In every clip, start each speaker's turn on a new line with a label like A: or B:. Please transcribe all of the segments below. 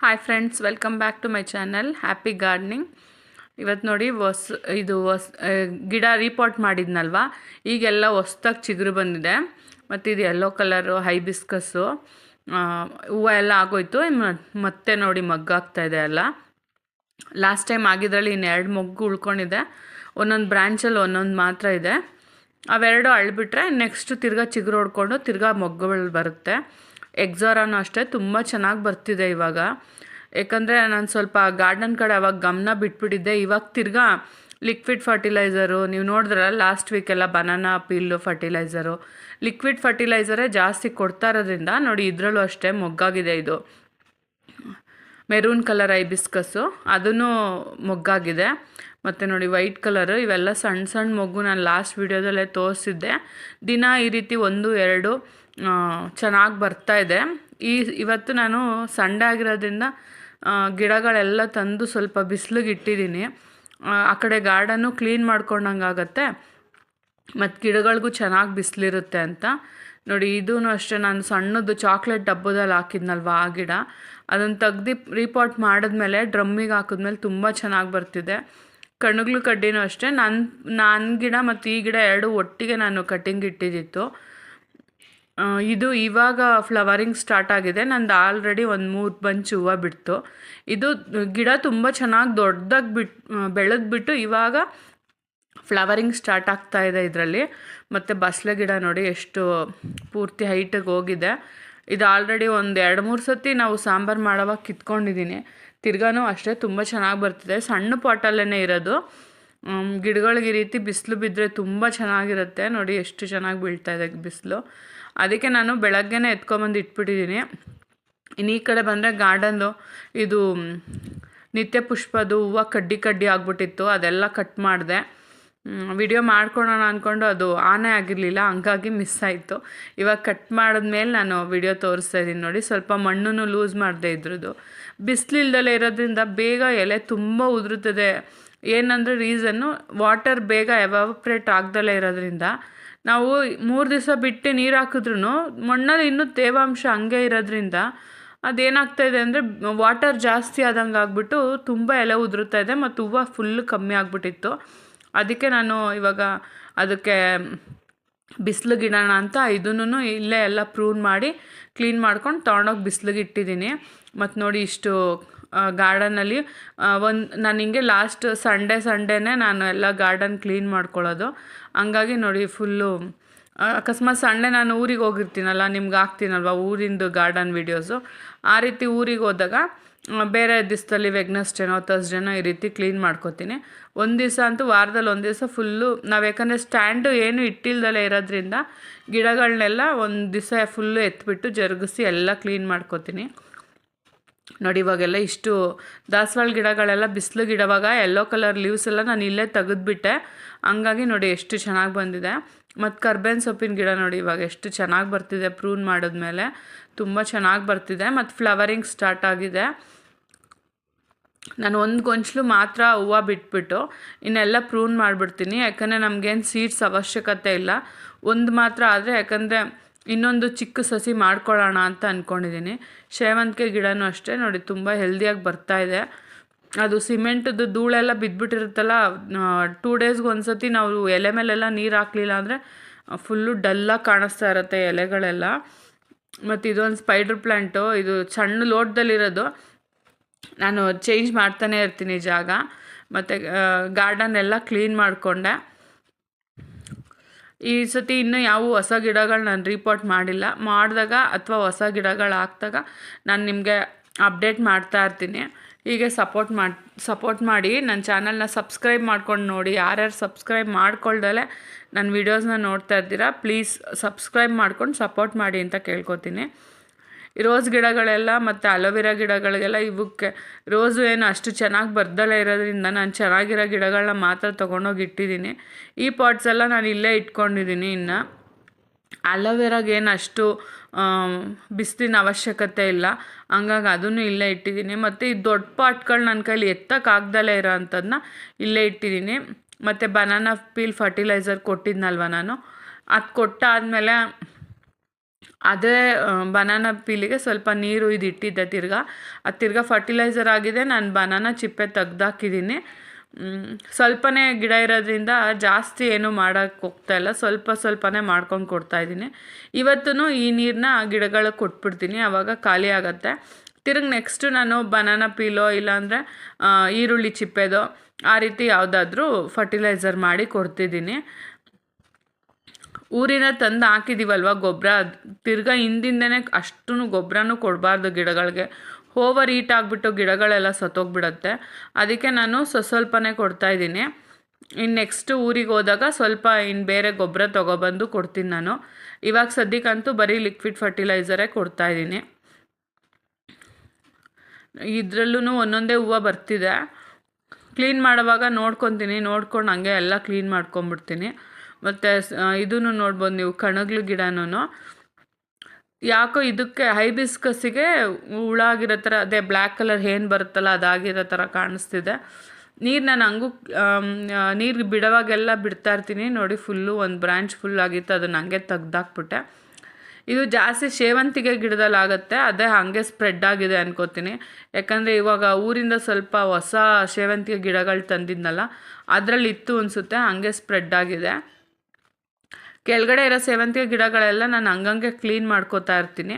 A: Hi friends welcome back to my channel happy gardening ಇವತ್ತು ನೋಡಿ ಹೊಸ, ಇದು ಹೊಸ ಗಿಡ ರೀಪಾಟ್ ಮಾಡಿದ್ನಲ್ವ? ಈಗೆಲ್ಲ ಹೊಸ್ದಾಗಿ ಚಿಗುರು ಬಂದಿದೆ. ಮತ್ತು ಇದು ಯೆಲ್ಲೋ ಕಲರು ಹೈಬಿಸ್ಕಸ್ಸು ಹೂವು ಎಲ್ಲ ಆಗೋಯ್ತು. ಮತ್ತೆ ನೋಡಿ ಮಗ್ಗಾಗ್ತಾ ಇದೆ ಎಲ್ಲ. ಲಾಸ್ಟ್ ಟೈಮ್ ಆಗಿದ್ರಲ್ಲಿ ಇನ್ನೆರಡು ಮೊಗ್ಗು ಉಳ್ಕೊಂಡಿದೆ. ಒಂದೊಂದು ಬ್ರ್ಯಾಂಚಲ್ಲಿ ಒಂದೊಂದು ಮಾತ್ರ ಇದೆ. ಅವೆರಡು ಅಳ್ಬಿಟ್ರೆ ನೆಕ್ಸ್ಟ್ ತಿರ್ಗಾ ಚಿಗುರು ಹೊಡ್ಕೊಂಡು ತಿರ್ಗಾ ಮೊಗ್ಗುಗಳು ಬರುತ್ತೆ. ಎಕ್ಸಾರಾನು ಅಷ್ಟೇ ತುಂಬ ಚೆನ್ನಾಗಿ ಬರ್ತಿದೆ ಇವಾಗ. ಯಾಕಂದರೆ ನಾನು ಸ್ವಲ್ಪ ಗಾರ್ಡನ್ ಕಡೆ ಅವಾಗ ಗಮನ ಬಿಟ್ಬಿಟ್ಟಿದ್ದೆ. ಇವಾಗ ತಿರ್ಗಾ ಲಿಕ್ವಿಡ್ ಫರ್ಟಿಲೈಸರು ನೀವು ನೋಡಿದ್ರಲ್ಲ ಲಾಸ್ಟ್ ವೀಕೆಲ್ಲ ಬನಾನಾ ಪೀಲು ಫರ್ಟಿಲೈಸರು ಲಿಕ್ವಿಡ್ ಫರ್ಟಿಲೈಸರೇ ಜಾಸ್ತಿ ಕೊಡ್ತಾ ಇರೋದ್ರಿಂದ ನೋಡಿ ಇದರಲ್ಲೂ ಅಷ್ಟೇ ಮೊಗ್ಗಾಗಿದೆ ಇದು. ಮೆರೂನ್ ಕಲರ್ ಐಬಿಸ್ಕಸ್ಸು ಅದೂ ಮೊಗ್ಗಾಗಿದೆ. ಮತ್ತು ನೋಡಿ ವೈಟ್ ಕಲರು ಇವೆಲ್ಲ ಸಣ್ಣ ಸಣ್ಣ ಮೊಗ್ಗು ನಾನು ಲಾಸ್ಟ್ ವೀಡಿಯೋದಲ್ಲೇ ತೋರಿಸಿದ್ದೆ. ದಿನ ಈ ರೀತಿ ಒಂದು, ಎರಡು ಚೆನ್ನಾಗಿ ಬರ್ತಾ ಇದೆ. ಈ ಇವತ್ತು ನಾನು ಸಂಡೆ ಆಗಿರೋದ್ರಿಂದ ಗಿಡಗಳೆಲ್ಲ ತಂದು ಸ್ವಲ್ಪ ಬಿಸಿಲಿಗೆ ಇಟ್ಟಿದ್ದೀನಿ. ಆ, ಕಡೆ ಗಾರ್ಡನ್ನು ಕ್ಲೀನ್ ಮಾಡ್ಕೊಂಡಂಗಾಗತ್ತೆ ಮತ್ತು ಗಿಡಗಳಿಗೂ ಚೆನ್ನಾಗಿ ಬಿಸಿಲಿರುತ್ತೆ ಅಂತ. ನೋಡಿ ಇದೂ ಅಷ್ಟೇ ನಾನು ಸಣ್ಣದು ಚಾಕ್ಲೇಟ್ ಡಬ್ಬದಲ್ಲಿ ಹಾಕಿದ್ನಲ್ವ ಆ ಗಿಡ. ಅದನ್ನು ತೆಗ್ದು ರೀಪಾಟ್ ಮಾಡಿದ್ಮೇಲೆ ಡ್ರಮ್ಮಿಗೆ ಹಾಕಿದ್ಮೇಲೆ ತುಂಬ ಚೆನ್ನಾಗಿ ಬರ್ತಿದೆ. ಕಣಗ್ಲು ಕಡ್ಡಿನೂ ಅಷ್ಟೇ. ನನ್ನ ನನ್ನ ಗಿಡ ಮತ್ತು ಈ ಗಿಡ ಎರಡು ಒಟ್ಟಿಗೆ ನಾನು ಕಟ್ಟಿಂಗ್ ಇಟ್ಟಿದ್ದಿತ್ತು ಇದು ಇವಾಗ ಫ್ಲವರಿಂಗ್ ಸ್ಟಾರ್ಟ್ ಆಗಿದೆ. ನಂದು ಆಲ್ರೆಡಿ ಒಂದು ಮೂರು ಬಂಚ್ ಹೂವು ಬಿಡ್ತು. ಇದು ಗಿಡ ತುಂಬ ಚೆನ್ನಾಗಿ ದೊಡ್ಡದಾಗಿ ಬಿಟ್ ಬೆಳೆದ್ಬಿಟ್ಟು ಇವಾಗ ಫ್ಲವರಿಂಗ್ ಸ್ಟಾರ್ಟ್ ಆಗ್ತಾ ಇದೆ ಇದರಲ್ಲಿ. ಮತ್ತು ಬಸಳೆ ಗಿಡ ನೋಡಿ ಎಷ್ಟು ಪೂರ್ತಿ ಹೈಟಿಗೆ ಹೋಗಿದೆ. ಇದು ಆಲ್ರೆಡಿ ಒಂದು ಎರಡು ಮೂರು ಸತಿ ನಾವು ಸಾಂಬಾರು ಮಾಡೋವಾಗ ಕಿತ್ಕೊಂಡಿದ್ದೀನಿ ತಿರ್ಗಾನೂ ಅಷ್ಟೇ ತುಂಬ ಚೆನ್ನಾಗಿ ಬರ್ತಿದೆ. ಸಣ್ಣ ಪಾಟಲ್ಲೇ ಇರೋದು. ಗಿಡಗಳಿಗೆ ಈ ರೀತಿ ಬಿಸಿಲು ಬಿದ್ದರೆ ತುಂಬ ಚೆನ್ನಾಗಿರುತ್ತೆ. ನೋಡಿ ಎಷ್ಟು ಚೆನ್ನಾಗಿ ಬೀಳ್ತಾ ಇದೆ ಬಿಸಿಲು. ಅದಕ್ಕೆ ನಾನು ಬೆಳಗ್ಗೆನೇ ಎತ್ಕೊಂಬಂದು ಇಟ್ಬಿಟ್ಟಿದ್ದೀನಿ. ಇನ್ನು ಈ ಕಡೆ ಬಂದರೆ ಗಾರ್ಡನ್ದು ಇದು ನಿತ್ಯ ಪುಷ್ಪದು ಹೂವು ಕಡ್ಡಿ ಕಡ್ಡಿ ಆಗ್ಬಿಟ್ಟಿತ್ತು. ಅದೆಲ್ಲ ಕಟ್ ಮಾಡಿದೆ. ವಿಡಿಯೋ ಮಾಡ್ಕೊಳೋಣ ಅಂದ್ಕೊಂಡು ಅದು ಆನೆ ಆಗಿರಲಿಲ್ಲ, ಹಂಗಾಗಿ ಮಿಸ್ ಆಯಿತು. ಇವಾಗ ಕಟ್ ಮಾಡಿದ್ಮೇಲೆ ನಾನು ವಿಡಿಯೋ ತೋರಿಸ್ತಾ ಇದ್ದೀನಿ ನೋಡಿ. ಸ್ವಲ್ಪ ಮಣ್ಣನ್ನು ಲೂಸ್ ಮಾಡದೆ ಇದ್ರದ್ದು. ಬಿಸಿಲಿಲ್ದಲೇ ಇರೋದ್ರಿಂದ ಬೇಗ ಎಲೆ ತುಂಬ ಉದುರುತ್ತದೆ. ಏನಂದರೆ ರೀಸನ್ನು ವಾಟರ್ ಬೇಗ ಎವಾಪ್ರೇಟ್ ಆಗ್ದಲೇ ಇರೋದ್ರಿಂದ ನಾವು ಮೂರು ದಿವಸ ಬಿಟ್ಟು ನೀರು ಹಾಕಿದ್ರೂ ಮಣ್ಣಲ್ಲಿ ಇನ್ನೂ ತೇವಾಂಶ ಹಂಗೆ ಇರೋದ್ರಿಂದ ಅದೇನಾಗ್ತಾ ಇದೆ ಅಂದರೆ ವಾಟರ್ ಜಾಸ್ತಿ ಆದಂಗೆ ಆಗಿಬಿಟ್ಟು ತುಂಬ ಎಲೆ ಉದುರುತ್ತಾ ಇದೆ ಮತ್ತು ಹೂವು ಫುಲ್ ಕಮ್ಮಿ ಆಗಿಬಿಟ್ಟಿತ್ತು. ಅದಕ್ಕೆ ನಾನು ಇವಾಗ ಅದಕ್ಕೆ ಬಿಸಿಲಿಗೆ ಇಡೋಣ ಅಂತ ಇದನ್ನು ಇಲ್ಲೇ ಎಲ್ಲ ಪ್ರೂನ್ ಮಾಡಿ ಕ್ಲೀನ್ ಮಾಡ್ಕೊಂಡು ತೊಗೊಂಡೋಗಿ ಬಿಸಿಲಿಗೆ ಇಟ್ಟಿದ್ದೀನಿ. ಮತ್ತು ನೋಡಿ ಇಷ್ಟು ಗಾರ್ಡನಲ್ಲಿ ಒಂದು, ನಾನು ಹಿಂಗೆ ಲಾಸ್ಟ್ ಸಂಡೇ ಸಂಡೇನೇ ನಾನು ಎಲ್ಲ ಗಾರ್ಡನ್ ಕ್ಲೀನ್ ಮಾಡ್ಕೊಳ್ಳೋದು. ಹಂಗಾಗಿ ನೋಡಿ ಫುಲ್ಲು ಅಕಸ್ಮಾತ್ ಸಂಡೇ ನಾನು ಊರಿಗೆ ಹೋಗಿರ್ತೀನಲ್ಲ, ನಿಮ್ಗೆ ಹಾಕ್ತೀನಲ್ವ ಊರಿಂದು ಗಾರ್ಡನ್ ವೀಡಿಯೋಸು ಆ ರೀತಿ ಊರಿಗೆ ಹೋದಾಗ ಬೇರೆ ದಿವಸದಲ್ಲಿ ವೆಗ್ನಸ್ಡೇನೋ ಥರ್ಸ್ಡೇನೋ ಈ ರೀತಿ ಕ್ಲೀನ್ ಮಾಡ್ಕೋತೀನಿ. ಒಂದು ದಿವಸ ಅಂತೂ ವಾರದಲ್ಲಿ ಒಂದು ದಿವಸ ಫುಲ್ಲು ನಾವು ಯಾಕಂದರೆ ಸ್ಟ್ಯಾಂಡು ಏನು ಇಟ್ಟಿಲ್ದಲೇ ಇರೋದ್ರಿಂದ ಗಿಡಗಳನ್ನೆಲ್ಲ ಒಂದು ದಿವಸ ಫುಲ್ಲು ಎತ್ಬಿಟ್ಟು ಜರುಗಿಸಿ ಎಲ್ಲ ಕ್ಲೀನ್ ಮಾಡ್ಕೊತೀನಿ. ನೋಡಿ, ಇವಾಗೆಲ್ಲ ಇಷ್ಟು ದಾಸವಾಳ ಗಿಡಗಳೆಲ್ಲ ಬಿಸಿಲು ಗಿಡವಾಗ ಯೆಲ್ಲೋ ಕಲರ್ ಲೀವ್ಸ್ ಎಲ್ಲ ನಾನು ಇಲ್ಲೇ ತೆಗೆದುಬಿಟ್ಟೆ. ಹಂಗಾಗಿ ನೋಡಿ, ಎಷ್ಟು ಚೆನ್ನಾಗಿ ಬಂದಿದೆ. ಮತ್ತು ಕರ್ಬೇನ್ ಸೊಪ್ಪಿನ ಗಿಡ ನೋಡಿ, ಇವಾಗ ಎಷ್ಟು ಚೆನ್ನಾಗಿ ಬರ್ತಿದೆ ಪ್ರೂನ್ ಮಾಡಿದ್ಮೇಲೆ. ತುಂಬ ಚೆನ್ನಾಗಿ ಬರ್ತಿದೆ. ಮತ್ತು ಫ್ಲವರಿಂಗ್ ಸ್ಟಾರ್ಟ್ ಆಗಿದೆ. ನಾನು ಒಂದು ಗೊಂಚಲು ಮಾತ್ರ ಹೂವು ಬಿಟ್ಬಿಟ್ಟು ಇನ್ನೆಲ್ಲ ಪ್ರೂನ್ ಮಾಡಿಬಿಡ್ತೀನಿ. ಯಾಕಂದರೆ ನಮಗೇನು ಸೀಡ್ಸ್ ಅವಶ್ಯಕತೆ ಇಲ್ಲ. ಒಂದು ಮಾತ್ರ ಆದರೆ ಯಾಕಂದರೆ ಇನ್ನೊಂದು ಚಿಕ್ಕ ಸಸಿ ಮಾಡ್ಕೊಳ್ಳೋಣ ಅಂತ ಅಂದ್ಕೊಂಡಿದ್ದೀನಿ ಸೇವಂತಿಗೆ ಗಿಡನೂ ಅಷ್ಟೇ. ನೋಡಿ, ತುಂಬ ಹೆಲ್ದಿಯಾಗಿ ಬರ್ತಾ ಇದೆ. ಅದು ಸಿಮೆಂಟದ್ದು ಧೂಳೆಲ್ಲ ಬಿದ್ದುಬಿಟ್ಟಿರುತ್ತಲ್ಲ ಟೂ ಡೇಸ್ಗೆ ಒಂದು ಸತಿ ನಾವು ಎಲೆ ಮೇಲೆಲ್ಲ ನೀರು ಹಾಕಲಿಲ್ಲ ಅಂದರೆ ಫುಲ್ಲು ಡಲ್ಲಾಗಿ ಕಾಣಿಸ್ತಾ ಇರುತ್ತೆ ಎಲೆಗಳೆಲ್ಲ. ಮತ್ತು ಇದೊಂದು ಸ್ಪೈಡರ್ ಪ್ಲ್ಯಾಂಟು ಇದು ಸಣ್ಣ ಲೋಟದಲ್ಲಿರೋದು. ನಾನು ಚೇಂಜ್ ಮಾಡ್ತಾನೆ ಇರ್ತೀನಿ ಜಾಗ. ಮತ್ತು ಗಾರ್ಡನ್ ಎಲ್ಲ ಕ್ಲೀನ್ ಮಾಡಿಕೊಂಡೆ. ಈ ಸತಿ ಇನ್ನೂ ಯಾವ ಹೊಸ ಗಿಡಗಳು ನಾನು ರಿಪೋರ್ಟ್ ಮಾಡಿಲ್ಲ. ಮಾಡಿದಾಗ ಅಥವಾ ಹೊಸ ಗಿಡಗಳು ಹಾಕ್ದಾಗ ನಾನು ನಿಮಗೆ ಅಪ್ಡೇಟ್ ಮಾಡ್ತಾ ಇರ್ತೀನಿ. ಹೀಗೆ ಸಪೋರ್ಟ್ ಮಾಡಿ ಸಪೋರ್ಟ್ ಮಾಡಿ ನನ್ನ ಚಾನಲ್ನ ಸಬ್ಸ್ಕ್ರೈಬ್ ಮಾಡ್ಕೊಂಡು ನೋಡಿ. ಯಾರ್ಯಾರು ಸಬ್ಸ್ಕ್ರೈಬ್ ಮಾಡ್ಕೊಳ್ದಲೆ ನನ್ನ ವೀಡಿಯೋಸ್ನ ನೋಡ್ತಾ ಇದ್ದೀರಾ ಪ್ಲೀಸ್ ಸಬ್ಸ್ಕ್ರೈಬ್ ಮಾಡ್ಕೊಂಡು ಸಪೋರ್ಟ್ ಮಾಡಿ ಅಂತ ಕೇಳ್ಕೊತೀನಿ. ರೋಸ್ ಗಿಡಗಳೆಲ್ಲ ಮತ್ತು ಅಲೋವೆರಾ ಗಿಡಗಳಿಗೆಲ್ಲ ಇವಕ್ಕೆ ರೋಸು ಏನು ಅಷ್ಟು ಚೆನ್ನಾಗಿ ಬರ್ದಲೇ ಇರೋದ್ರಿಂದ ನಾನು ಚೆನ್ನಾಗಿರೋ ಗಿಡಗಳನ್ನ ಮಾತ್ರ ತೊಗೊಂಡೋಗಿ ಇಟ್ಟಿದ್ದೀನಿ. ಈ ಪಾಟ್ಸ್ ಎಲ್ಲ ನಾನು ಇಲ್ಲೇ ಇಟ್ಕೊಂಡಿದ್ದೀನಿ ಇನ್ನು. ಅಲೋವೆರಾಗೆ ಏನು ಅಷ್ಟು ಬಿಸಿಲಿನ ಅವಶ್ಯಕತೆ ಇಲ್ಲ. ಹಂಗಾಗಿ ಅದನ್ನು ಇಲ್ಲೇ ಇಟ್ಟಿದ್ದೀನಿ. ಮತ್ತು ಈ ದೊಡ್ಡ ಪಾಟ್ಗಳು ನನ್ನ ಕೈಲಿ ಎತ್ತಕ್ಕಾಗ್ದಲೇ ಇರೋ ಅಂಥದ್ದನ್ನ ಇಲ್ಲೇ ಇಟ್ಟಿದ್ದೀನಿ. ಮತ್ತು ಬನಾನಾ ಪೀಲ್ ಫರ್ಟಿಲೈಸರ್ ಕೊಟ್ಟಿದ್ನಲ್ವ ನಾನು. ಅದು ಕೊಟ್ಟಾದಮೇಲೆ ಅದೇ ಬನಾನಾ ಪೀಲಿಗೆ ಸ್ವಲ್ಪ ನೀರು ಇದು ಇಟ್ಟಿದ್ದೆ ತಿರ್ಗಾ. ಅದು ತಿರ್ಗಾ ಫರ್ಟಿಲೈಸರ್ ಆಗಿದೆ, ನಾನು ಬನಾನಾ ಚಿಪ್ಪೆ ತೆಗ್ದಾಕಿದ್ದೀನಿ ಸ್ವಲ್ಪನೇ ಗಿಡ ಇರೋದ್ರಿಂದ ಜಾಸ್ತಿ ಏನು ಮಾಡೋಕ್ಕೆ ಹೋಗ್ತಾ ಇಲ್ಲ, ಸ್ವಲ್ಪ ಸ್ವಲ್ಪನೇ ಮಾಡ್ಕೊಂಡು ಕೊಡ್ತಾಯಿದ್ದೀನಿ ಇವತ್ತೂ ಈ ನೀರನ್ನ ಗಿಡಗಳಿಗೆ ಕೊಟ್ಬಿಡ್ತೀನಿ ಆವಾಗ ಖಾಲಿ ಆಗುತ್ತೆ. ತಿರ್ಗಿ ನೆಕ್ಸ್ಟು ನಾನು ಬನಾನಾ ಪೀಲೋ ಇಲ್ಲಾಂದರೆ ಈರುಳ್ಳಿ ಚಿಪ್ಪೆದೋ ಆ ರೀತಿ ಯಾವುದಾದ್ರೂ ಫರ್ಟಿಲೈಸರ್ ಮಾಡಿ ಕೊಡ್ತಿದ್ದೀನಿ ಊರಿನ ತಂದು ಹಾಕಿದ್ದೀವಲ್ವ ಗೊಬ್ಬರ ತಿರ್ಗಾ ಹಿಂದಿಂದನೇ ಅಷ್ಟೂ ಗೊಬ್ಬರನೂ ಕೊಡಬಾರ್ದು ಗಿಡಗಳಿಗೆ. ಓವರ್ ಹೀಟ್ ಆಗಿಬಿಟ್ಟು ಗಿಡಗಳೆಲ್ಲ ಸತ್ತೋಗ್ಬಿಡತ್ತೆ. ಅದಕ್ಕೆ ನಾನು ಸ್ವ ಸ್ವಲ್ಪನೇ ಕೊಡ್ತಾಯಿದ್ದೀನಿ ಇನ್ನು ನೆಕ್ಸ್ಟ್ ಊರಿಗೆ ಹೋದಾಗ ಸ್ವಲ್ಪ ಇನ್ನು ಬೇರೆ ಗೊಬ್ಬರ ತೊಗೊಬಂದು ಕೊಡ್ತೀನಿ ನಾನು. ಇವಾಗ ಸದ್ಯಕ್ಕಂತೂ ಬರೀ ಲಿಕ್ವಿಡ್ ಫರ್ಟಿಲೈಸರೇ ಕೊಡ್ತಾಯಿದ್ದೀನಿ ಇದರಲ್ಲೂ ಒಂದೊಂದೇ ಹೂವು ಬರ್ತಿದೆ. ಕ್ಲೀನ್ ಮಾಡುವಾಗ ನೋಡ್ಕೊತೀನಿ. ನೋಡ್ಕೊಂಡು ಹಂಗೆ ಎಲ್ಲ ಕ್ಲೀನ್ ಮಾಡ್ಕೊಂಬಿಡ್ತೀನಿ. ಮತ್ತು ಇದನ್ನು ನೋಡ್ಬೋದು ನೀವು, ಕಣಗ್ಲು ಗಿಡನೂ ಯಾಕೋ ಇದಕ್ಕೆ ಹೈಬಿಸ್ಕಸ್ಸಿಗೆ ಹುಳ ಆಗಿರೋ ಥರ, ಅದೇ ಬ್ಲ್ಯಾಕ್ ಕಲರ್ ಏನು ಬರುತ್ತಲ್ಲ, ಅದಾಗಿರೋ ಥರ ಕಾಣಿಸ್ತಿದೆ. ನೀರು ನಾನು ಹಂಗೂ ನೀರು ಬಿಡುವಾಗೆಲ್ಲ ಬಿಡ್ತಾ ಇರ್ತೀನಿ. ನೋಡಿ, ಫುಲ್ಲು ಒಂದು ಬ್ರ್ಯಾಂಚ್ ಫುಲ್ ಆಗಿತ್ತು, ಅದನ್ನು ಹಂಗೆ ತೆಗ್ದಾಕ್ಬಿಟ್ಟೆ. ಇದು ಜಾಸ್ತಿ ಸೇವಂತಿಗೆ ಗಿಡದಲ್ಲಿ ಆಗುತ್ತೆ ಅದೇ ಹಾಗೆ ಸ್ಪ್ರೆಡ್ ಆಗಿದೆ ಅನ್ಕೋತೀನಿ. ಯಾಕಂದರೆ ಇವಾಗ ಊರಿಂದ ಸ್ವಲ್ಪ ಹೊಸ ಸೇವಂತಿಗೆ ಗಿಡಗಳು ತಂದಿದ್ನಲ್ಲ ಅದರಲ್ಲಿ ಇತ್ತು ಅನಿಸುತ್ತೆ, ಹಾಗೆ ಸ್ಪ್ರೆಡ್ ಆಗಿದೆ. ಕೆಳಗಡೆ ಇರೋ ಸೇವಂತಿಗೆ ಗಿಡಗಳೆಲ್ಲ ನಾನು ಹಂಗಂಗೆ ಕ್ಲೀನ್ ಮಾಡ್ಕೋತಾ ಇರ್ತೀನಿ.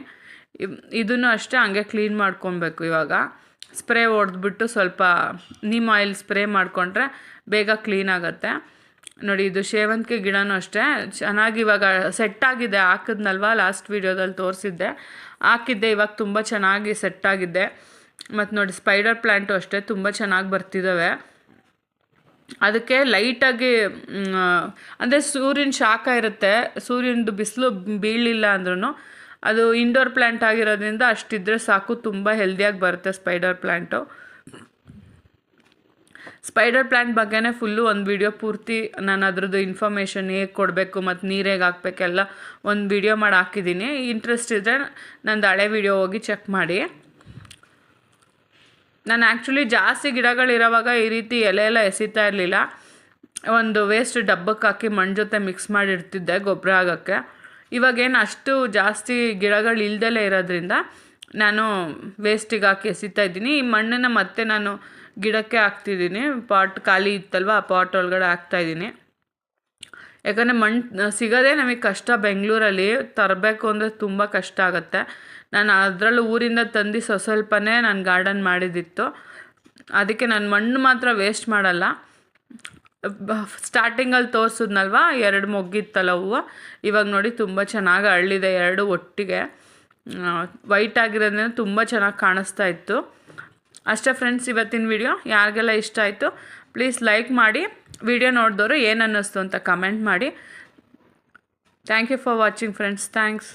A: ಇದನ್ನು ಅಷ್ಟೇ ಹಂಗೆ ಕ್ಲೀನ್ ಮಾಡ್ಕೊಬೇಕು ಇವಾಗ. ಸ್ಪ್ರೇ ಹೊಡೆದ್ಬಿಟ್ಟು ಸ್ವಲ್ಪ ನಿಮ್ ಆಯಿಲ್ ಸ್ಪ್ರೇ ಮಾಡಿಕೊಂಡ್ರೆ ಬೇಗ ಕ್ಲೀನ್ ಆಗುತ್ತೆ. ನೋಡಿ, ಇದು ಸೇವಂತಿಗೆ ಗಿಡನೂ ಅಷ್ಟೇ. ಚೆನ್ನಾಗಿ ಇವಾಗ ಆಗಿದೆ. ಹಾಕಿದ್ನಲ್ವ ಲಾಸ್ಟ್ ವೀಡಿಯೋದಲ್ಲಿ ತೋರಿಸಿದ್ದೆ. ಹಾಕಿದ್ದೆ, ಇವಾಗ ತುಂಬ ಚೆನ್ನಾಗಿ ಸೆಟ್ ಆಗಿದೆ. ಮತ್ತು ನೋಡಿ, ಸ್ಪೈಡರ್ ಪ್ಲ್ಯಾಂಟು ಅಷ್ಟೇ ತುಂಬ ಚೆನ್ನಾಗಿ ಬರ್ತಿದ್ದಾವೆ ಅದಕ್ಕೆ ಲೈಟಾಗಿ ಅಂದರೆ ಸೂರ್ಯನ ಶಾಖ ಇರುತ್ತೆ. ಸೂರ್ಯನದು ಬಿಸಿಲು ಬೀಳಲಿಲ್ಲ ಅಂದ್ರೂ ಅದು ಇಂಡೋರ್ ಪ್ಲ್ಯಾಂಟ್ ಆಗಿರೋದ್ರಿಂದ ಅಷ್ಟಿದ್ರೆ ಸಾಕು, ತುಂಬ ಹೆಲ್ದಿಯಾಗಿ ಬರುತ್ತೆ ಸ್ಪೈಡರ್ ಪ್ಲ್ಯಾಂಟು ಸ್ಪೈಡರ್ ಪ್ಲ್ಯಾಂಟ್ ಬಗ್ಗೆನೇ ಫುಲ್ಲು ಒಂದು ವಿಡಿಯೋ ಪೂರ್ತಿ ನಾನು ಅದ್ರದ್ದು ಇನ್ಫಾರ್ಮೇಷನ್ ಹೇಗೆ ಕೊಡಬೇಕು ಮತ್ತು ನೀರು ಹೇಗೆ ಹಾಕ್ಬೇಕೆಲ್ಲ ಒಂದು ವಿಡಿಯೋ ಮಾಡಿ ಹಾಕಿದ್ದೀನಿ ಇಂಟ್ರೆಸ್ಟ್ ಇದ್ದರೆ ನಂದು ಹಳೆ ವಿಡಿಯೋ ಹೋಗಿ ಚೆಕ್ ಮಾಡಿ. ನಾನು ಆ್ಯಕ್ಚುಲಿ ಜಾಸ್ತಿ ಗಿಡಗಳಿರೋವಾಗ ಈ ರೀತಿ ಎಲೆ ಎಲ್ಲ ಎಸಿತಾ ಇರಲಿಲ್ಲ. ಒಂದು ವೇಸ್ಟ್ ಡಬ್ಬಕ್ಕೆ ಹಾಕಿ ಮಣ್ಣು ಜೊತೆ ಮಿಕ್ಸ್ ಮಾಡಿ ಇಡ್ತಿದ್ದೆ ಗೊಬ್ಬರ ಆಗೋಕ್ಕೆ. ಇವಾಗೇನು ಅಷ್ಟು ಜಾಸ್ತಿ ಗಿಡಗಳು ಇಲ್ದಲೇ ಇರೋದ್ರಿಂದ ನಾನು ವೇಸ್ಟಿಗೆ ಹಾಕಿ ಎಸಿತಾ ಇದ್ದೀನಿ. ಈ ಮಣ್ಣನ್ನು ಮತ್ತೆ ನಾನು ಗಿಡಕ್ಕೆ ಹಾಕ್ತಿದ್ದೀನಿ. ಪಾಟ್ ಖಾಲಿ ಇತ್ತಲ್ವ, ಆ ಪಾಟ್ ಒಳಗಡೆ ಹಾಕ್ತಾಯಿದ್ದೀನಿ ಯಾಕಂದರೆ ಮಣ್ಣು ಸಿಗೋದೇ ನಮಗೆ ಕಷ್ಟ. ಬೆಂಗಳೂರಲ್ಲಿ ತರಬೇಕು ಅಂದರೆ ತುಂಬ ಕಷ್ಟ ಆಗುತ್ತೆ. ನಾನು ಅದರಲ್ಲೂ ಊರಿಂದ ತಂದು ಸ್ವಸ್ವಲ್ಪನೇ ನಾನು ಗಾರ್ಡನ್ ಮಾಡಿದ್ದಿತ್ತು ಅದಕ್ಕೆ ನಾನು ಮಣ್ಣು ಮಾತ್ರ ವೇಸ್ಟ್ ಮಾಡಲ್ಲ. ಸ್ಟಾರ್ಟಿಂಗಲ್ಲಿ ತೋರಿಸಿದ್ನಲ್ವ? ಎರಡು ಮೊಗ್ಗಿತ್ತಲ್ಲ ಹೂವು. ಇವಾಗ ನೋಡಿ ತುಂಬ ಚೆನ್ನಾಗಿ ಅಳ್ಳಿದೆ, ಎರಡು ಒಟ್ಟಿಗೆ. ವೈಟ್ ಆಗಿರೋದ್ರಿಂದ ತುಂಬ ಚೆನ್ನಾಗಿ ಕಾಣಿಸ್ತಾ ಇತ್ತು. ಅಷ್ಟೇ ಫ್ರೆಂಡ್ಸ್ ಇವತ್ತಿನ ವಿಡಿಯೋ ಯಾರಿಗೆಲ್ಲ ಇಷ್ಟ ಆಯಿತು ಪ್ಲೀಸ್ ಲೈಕ್ ಮಾಡಿ. ವಿಡಿಯೋ ನೋಡಿದವರು ಏನು ಅನ್ನಿಸ್ತು ಅಂತ ಕಮೆಂಟ್ ಮಾಡಿ. Thank you for watching friends thanks